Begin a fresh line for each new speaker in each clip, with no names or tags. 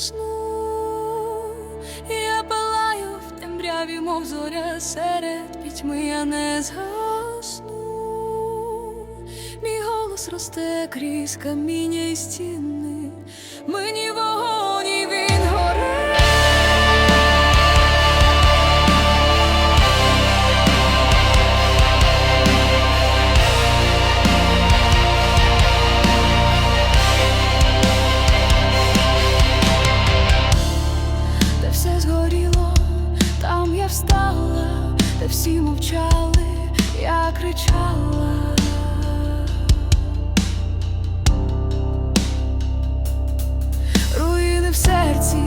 згасну, я палаю в темряві, мов зоря серед пітьми я не згасну. Мій голос росте крізь каміння і стіни. Мені все згоріло, там я встала, де всі мовчали, я кричала. Руїни в серці,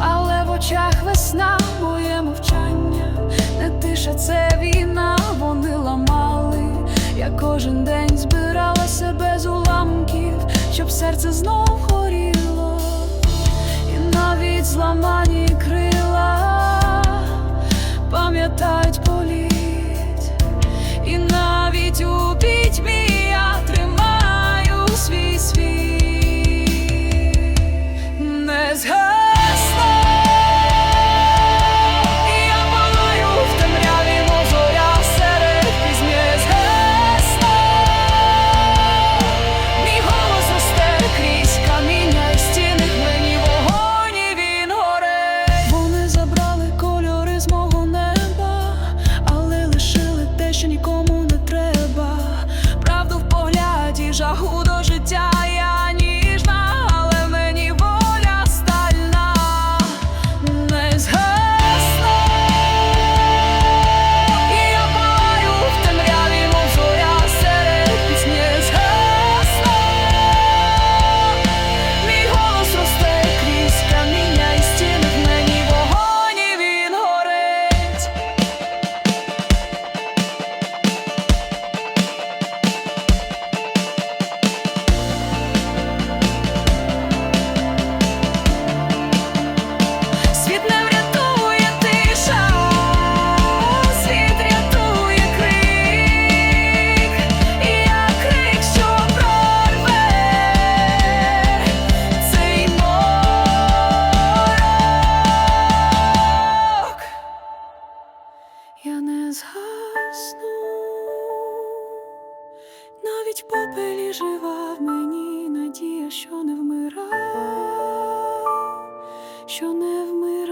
але в очах весна, моє мовчання, не тиша, це війна, вони ламали. Я кожен день збирала себе з уламків, щоб серце знов до життя. Не навіть попелі жива в мені надія, що не вмира, що не вмира.